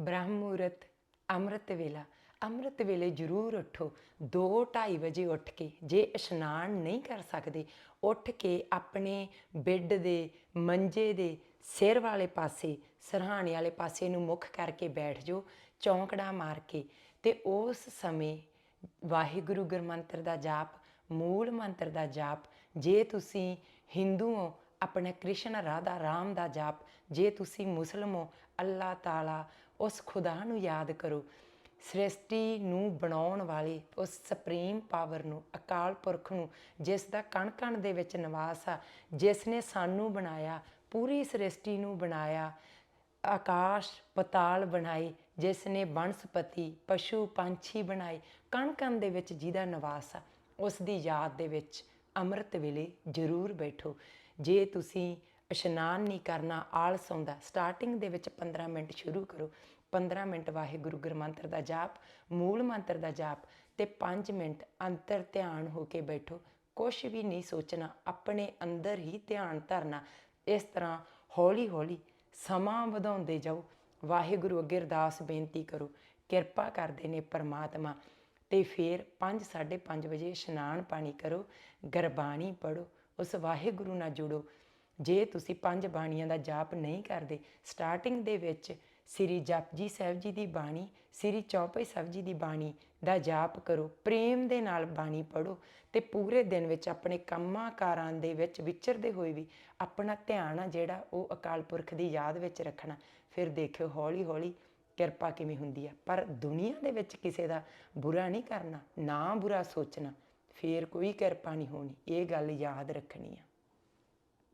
ਬ੍ਰਹਮ ਮੂਰਤ ਅੰਮ੍ਰਿਤ ਵੇਲਾ। ਅੰਮ੍ਰਿਤ ਵੇਲੇ ਜ਼ਰੂਰ ਉੱਠੋ। 2:30 ਵਜੇ ਉੱਠ ਕੇ ਜੇ ਇਸ਼ਨਾਨ ਨਹੀਂ ਕਰ ਸਕਦੇ, ਉੱਠ ਕੇ ਆਪਣੇ ਬੈੱਡ ਦੇ ਮੰਜੇ ਦੇ ਸਿਰ ਵਾਲੇ ਪਾਸੇ, ਸਰਹਾਣੇ ਵਾਲੇ ਪਾਸੇ ਨੂੰ ਮੁੱਖ ਕਰਕੇ ਬੈਠ ਜਾਓ, ਚੌਂਕੜਾ ਮਾਰ ਕੇ। ਤੇ ਉਸ ਸਮੇਂ ਵਾਹਿਗੁਰੂ ਗੁਰਮੰਤਰ ਦਾ ਜਾਪ, ਮੂਲ ਮੰਤਰ ਦਾ ਜਾਪ, ਜੇ ਤੁਸੀਂ ਹਿੰਦੂ ਹੋ ਆਪਣਾ ਕ੍ਰਿਸ਼ਨ ਰਾਧਾ ਰਾਮ ਦਾ ਜਾਪ, ਜੇ ਤੁਸੀਂ ਮੁਸਲਮ ਹੋ ਅੱਲਾਹ ਤਾਲਾ ਉਸ ਖੁਦਾ ਨੂੰ ਯਾਦ ਕਰੋ। ਸ੍ਰਿਸ਼ਟੀ ਨੂੰ ਬਣਾਉਣ ਵਾਲੇ ਉਸ ਸੁਪਰੀਮ ਪਾਵਰ ਨੂੰ, ਅਕਾਲ ਪੁਰਖ ਨੂੰ, ਜਿਸ ਦਾ ਕਣ ਕਣ ਦੇ ਵਿੱਚ ਨਿਵਾਸ ਆ, ਜਿਸ ਨੇ ਸਾਨੂੰ ਬਣਾਇਆ, ਪੂਰੀ ਸ੍ਰਿਸ਼ਟੀ ਨੂੰ ਬਣਾਇਆ, ਆਕਾਸ਼ ਪਤਾਲ ਬਣਾਈ, ਜਿਸ ਨੇ ਬਨਸਪਤੀ, ਪਸ਼ੂ ਪੰਛੀ ਬਣਾਏ ਕਣ ਕਣ ਦੇ ਵਿੱਚ ਜਿਹਦਾ ਨਿਵਾਸ ਆ, ਉਸ ਦੀ ਯਾਦ ਦੇ ਵਿੱਚ ਅੰਮ੍ਰਿਤ ਵੇਲੇ ਜ਼ਰੂਰ ਬੈਠੋ। ਜੇ ਤੁਸੀਂ ਇਸ਼ਨਾਨ ਨਹੀਂ ਕਰਨਾ ਆਲਸ ਆਉਂਦਾ ਸਟਾਰਟਿੰਗ ਦੇ ਵਿੱਚ 15 ਮਿੰਟ ਸ਼ੁਰੂ ਕਰੋ। 15 ਮਿੰਟ ਵਾਹਿਗੁਰੂ ਗੁਰਮੰਤਰ ਦਾ ਜਾਪ, ਮੂਲ ਮੰਤਰ ਦਾ ਜਾਪ ਤੇ 5 ਮਿੰਟ ਅੰਤਰ ਧਿਆਨ ਹੋ ਕੇ ਬੈਠੋ। ਕੁਝ ਵੀ ਨਹੀਂ ਸੋਚਣਾ, ਆਪਣੇ ਅੰਦਰ ਹੀ ਧਿਆਨ ਧਰਨਾ। ਇਸ ਤਰ੍ਹਾਂ ਹੌਲੀ ਹੌਲੀ ਸਮਾਂ ਵਧਾਉਂਦੇ ਜਾਓ। ਵਾਹਿਗੁਰੂ ਅੱਗੇ ਅਰਦਾਸ ਬੇਨਤੀ ਕਰੋ। ਕਿਰਪਾ ਕਰਦੇ ਨੇ ਪਰਮਾਤਮਾ। ਤੇ ਫਿਰ 5 5:30 ਵਜੇ ਇਸ਼ਨਾਨ ਪਾਣੀ ਕਰੋ, ਗਰਬਾਣੀ ਪੜੋ ਉਸ ਵਾਹਿਗੁਰੂ ਨਾਲ ਜੁੜੋ। ਜੇ ਤੁਸੀਂ ਪੰਜ ਬਾਣੀਆਂ ਦਾ ਜਾਪ ਨਹੀਂ ਕਰਦੇ ਸਟਾਰਟਿੰਗ ਦੇ ਵਿੱਚ ਸ੍ਰੀ ਜਪਜੀ ਸਾਹਿਬ ਜੀ ਦੀ ਬਾਣੀ, ਸ੍ਰੀ ਚੌਪਈ ਸਾਹਿਬ ਜੀ ਦੀ ਬਾਣੀ ਦਾ ਜਾਪ ਕਰੋ, ਪ੍ਰੇਮ ਦੇ ਨਾਲ ਬਾਣੀ ਪੜੋ ਤੇ ਪੂਰੇ ਦਿਨ ਵਿੱਚ ਆਪਣੇ ਕੰਮਾਂ ਕਾਰਾਂ ਦੇ ਵਿੱਚ ਵਿਚਰਦੇ ਹੋਏ ਵੀ ਆਪਣਾ ਧਿਆਨ ਆ ਜਿਹੜਾ ਉਹ ਅਕਾਲ ਪੁਰਖ ਦੀ ਯਾਦ ਵਿੱਚ ਰੱਖਣਾ। ਫਿਰ ਦੇਖਿਓ ਹੌਲੀ ਹੌਲੀ ਕਿਰਪਾ ਕਿਵੇਂ ਹੁੰਦੀ ਆ? ਪਰ ਦੁਨੀਆ ਦੇ ਵਿੱਚ ਕਿਸੇ ਦਾ ਬੁਰਾ ਨਹੀਂ ਕਰਨਾ, ਨਾ ਬੁਰਾ ਸੋਚਣਾ, ਫੇਰ ਕੋਈ ਕਿਰਪਾ ਨਹੀਂ ਹੋਣੀ, ਇਹ ਗੱਲ ਯਾਦ ਰੱਖਣੀ ਆ।